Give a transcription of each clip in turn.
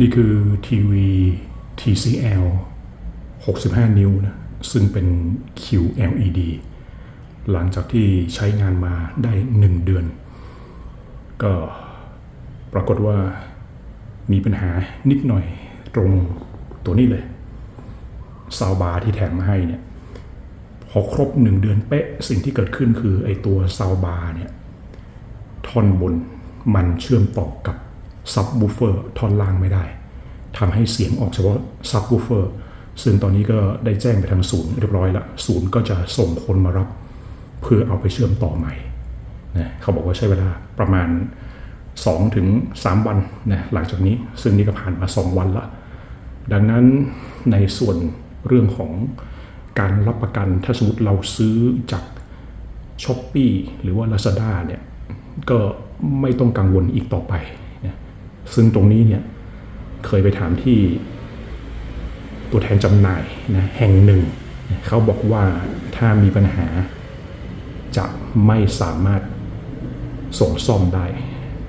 นี่คือทีวี TCL 65 นิ้วนะ ซึ่งเป็น QLED หลังจากที่ใช้งานมาได้ 1 เดือน ก็ปรากฏว่ามีปัญหานิดหน่อยตรงตัวนี้เลยซาวบาร์ที่แถมมาให้เนี่ย พอครบ 1 เดือนเป๊ะสิ่งที่เกิดขึ้นคือไอตัวซาวบาร์เนี่ยท่อนบนมันเชื่อมต่อกับ ซับวูเฟอร์ท่อนล่างไม่ได้ทำให้เสียงออกเฉพาะซับวูเฟอร์ซึ่งตอนนี้ก็ได้แจ้งไปทางศูนย์เรียบร้อยละศูนย์ก็จะส่งคนมารับ เพื่อเอาไปเชื่อมต่อใหม่นะเขาบอกว่าใช้เวลาประมาณ 2-3ถึง3วันนะหลังจากนี้ซึ่งนี่ก็ผ่านมา 2 วันละดังนั้นในส่วนเรื่องของการรับประกันถ้าสมมติเราซื้อจากช้อปปีหรือว่า Lazada เนี่ยก็ไม่ต้องกังวลอีกต่อไป ซึ่งตรงนี้เนี่ยเคยไปถามที่ตัวแทนจำหน่ายนะแห่งหนึ่ง เขาบอกว่าถ้ามีปัญหาจะไม่สามารถส่งซ่อมได้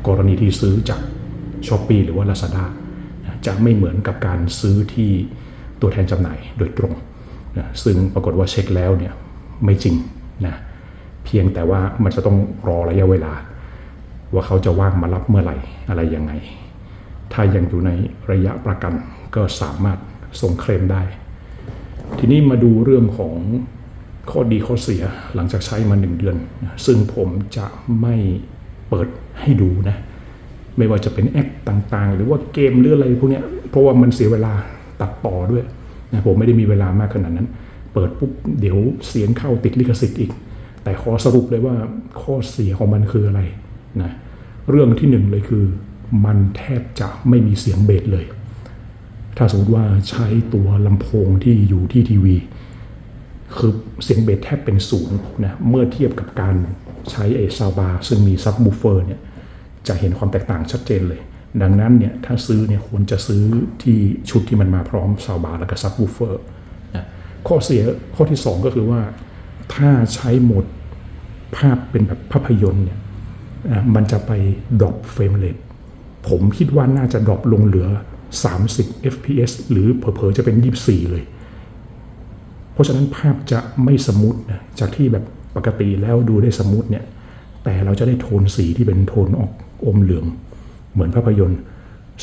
กรณีที่ซื้อจากช้อปปีหรือว่า Lazada จะไม่เหมือนกับการซื้อที่ตัวแทนจำหน่ายโดยตรงนะซึ่งปรากฏว่าเช็คแล้วเนี่ยไม่จริงนะเพียงแต่ว่ามันจะต้องรอระยะเวลา ว่าเขาจะว่างมารับเมื่อไหร่อะไรยังไง ถ้ายังอยู่ในระยะประกันก็สามารถส่งเคลมได้ ทีนี้มาดูเรื่องของข้อดีข้อเสียหลังจากใช้มาหนึ่งเดือน ซึ่งผมจะไม่เปิดให้ดูนะ ไม่ว่าจะเป็นแอปต่างๆ หรือว่าเกมหรืออะไรพวกนี้เพราะว่ามันเสียเวลาตัดต่อด้วยนะผมไม่ได้มีเวลามากขนาดนั้น เปิดปุ๊บเดี๋ยวเสียงเข้าติดลิขสิทธิ์อีก แต่ขอสรุปเลยว่าข้อเสียของมันคืออะไรนะ เรื่องที่หนึ่งเลยคือ มันแทบจะไม่มีเสียงเบสเลย ถ้าสมมติว่าใช้ตัวลำโพงที่อยู่ที่ทีวี คือเสียงเบสแทบเป็นศูนย์นะเมื่อเทียบกับการใช้ไอ้ซาวบาซึ่งมีซับบูเฟอร์เนี่ยจะเห็นความแตกต่างชัดเจนเลย ดังนั้นเนี่ยถ้าซื้อเนี่ยควรจะซื้อที่ชุดที่มันมาพร้อมซาวบาแล้วก็ซับบูเฟอร์นะข้อเสียข้อที่ 2 ก็คือว่าถ้าใช้โหมดภาพเป็นแบบภาพยนตร์เนี่ย มันจะไปดรอปเฟรมเรทผมคิดว่าน่าจะดรอปลงเหลือ 30 fps หรือเผลอๆจะเป็น 24 เลย เพราะฉะนั้นภาพจะไม่สมูทนะจากที่แบบปกติแล้วดูได้สมูทเนี่ย แต่เราจะได้โทนสีที่เป็นโทนออกอมเหลือง เหมือนภาพยนตร์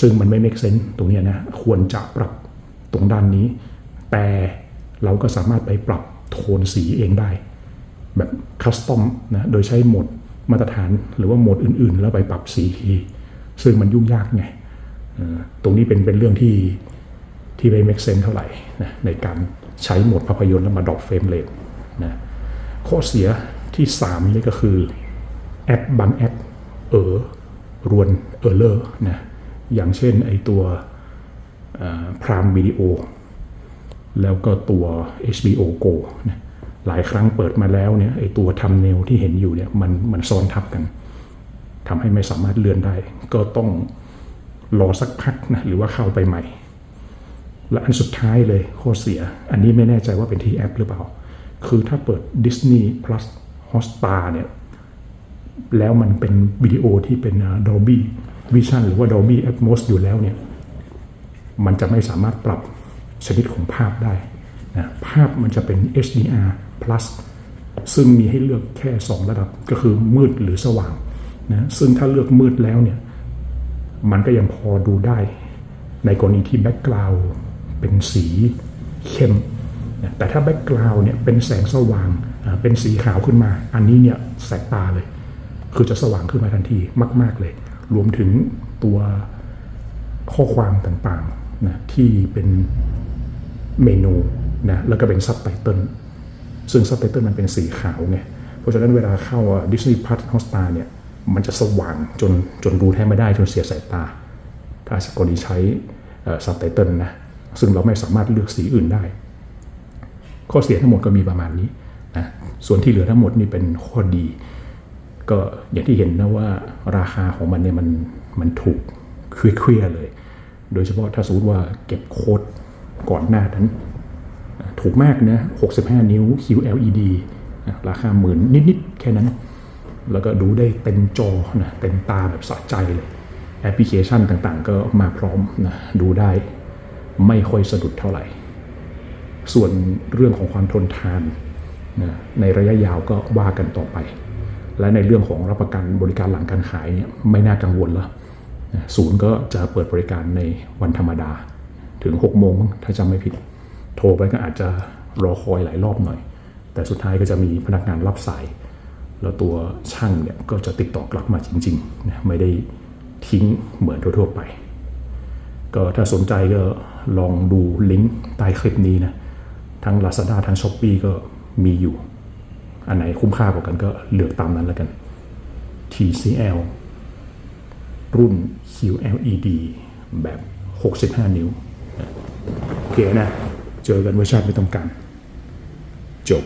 ซึ่งมันไม่ make sense ตรงนี้นะ ควรจะปรับตรงด้านนี้ แต่เราก็สามารถไปปรับโทนสีเองได้ แบบคัสตอมนะ โดยใช้โหมด มาตรฐานหรือว่าโหมดอื่น ๆ แล้วไปปรับสีทีซึ่งมันยุ่งยากไงตรงนี้เป็นเป็นเรื่องที่ที่ไม่ make sense เท่าไหร่นะในการใช้โหมดภาพยนตร์แล้วมาดรอปเฟรมเรทนะข้อเสียที่ 3 นี่ก็คือ แอปบางแอปเออรวนเออเลอร์นะอย่างเช่นไอตัวพรามวิดีโอแล้วก็ตัว HBO Go นะ หลายครั้งเปิดมาแล้วเนี่ยไอตัวทำเนลที่เห็นอยู่เนี่ยมันมันซ้อนทับกันทำให้ไม่สามารถเลื่อนได้ ก็ต้องรอสักพักนะหรือว่าเข้าไปใหม่ และอันสุดท้ายเลยข้อเสีย อันนี้ไม่แน่ใจว่าเป็นที่แอปหรือเปล่า คือถ้าเปิด Disney Plus Hotstar เนี่ยแล้วมันเป็นวิดีโอที่เป็น Dolby Vision หรือว่า Dolby Atmos อยู่แล้วเนี่ยมันจะไม่สามารถปรับชนิดของภาพได้นะภาพมันจะเป็น HDR plus ซึ่งมีให้เลือกแค่ 2 ระดับก็คือมืดหรือสว่างนะซึ่งถ้าเลือกมืดแล้วเนี่ยมันก็ยังพอดูได้ ในกรณีที่แบ็กกราวด์เป็นสีเข้มนะแต่ถ้าแบ็กกราวด์เนี่ยเป็นแสงสว่างเป็นสีขาวขึ้นมา อันนี้เนี่ยแสบตาเลย คือจะสว่างขึ้นมาทันทีมาก ๆเลย รวมถึงตัวข้อความต่างๆนะที่เป็นเมนูนะแล้วก็เป็นซับไตเติล ซึ่งซับไตเติลมันเป็นสีขาวไง เพราะฉะนั้นเวลาเข้า Disney Plus Hotstar เนี่ย มันจะสว่างจนจนดูแทบไม่ได้จนเสียสายตา ถ้ากรณีใช้ซับไตเติลนะ ซึ่งเราไม่สามารถเลือกสีอื่นได้ ข้อเสียทั้งหมดก็มีประมาณนี้นะ ส่วนที่เหลือทั้งหมดนี่เป็นข้อดี ก็อย่างที่เห็นนะว่าราคาของมันเนี่ยมันมันถูกเคลียร์ๆเลย โดยเฉพาะถ้าสมมติว่าเก็บโค้ดก่อนหน้านั้น ถูกมากนะ 65 นิ้ว QLED นะราคาหมื่นนิด ๆ แค่นั้น แล้วก็ดูได้เต็มจอนะเต็มตาแบบสะใจเลย แอปพลิเคชันต่างๆ ก็มาพร้อมนะดูได้ไม่ค่อยสะดุดเท่าไหร่ ส่วนเรื่องของความทนทานนะในระยะยาวก็ว่ากันต่อไป และในเรื่องของรับประกันบริการหลังการขายเนี่ยไม่น่ากังวลแล้วศูนย์ก็จะเปิดบริการในวันธรรมดา ถึง 6 โมงถ้าจำไม่ผิด โทรไปก็อาจจะรอคอยหลายรอบหน่อย แต่สุดท้ายก็จะมีพนักงานรับสาย แล้วตัวช่างเนี่ยก็จะติดต่อกลับมาจริงๆนะไม่ได้ทิ้งเหมือนทั่วๆไป ก็ถ้าสนใจก็ลองดูลิงก์ใต้คลิปนี้นะทั้ง Lazada ทั้ง s h อ p e e ก็มีอยู่ อันไหนคุ้มค่ากว่ากันก็เลือกตามนั้นแล้วกัน TCL รุ่น QLED แบบ 65 นิ้วโอเคนะ เจอกันเวอร์ชันไม่ต้องการจบ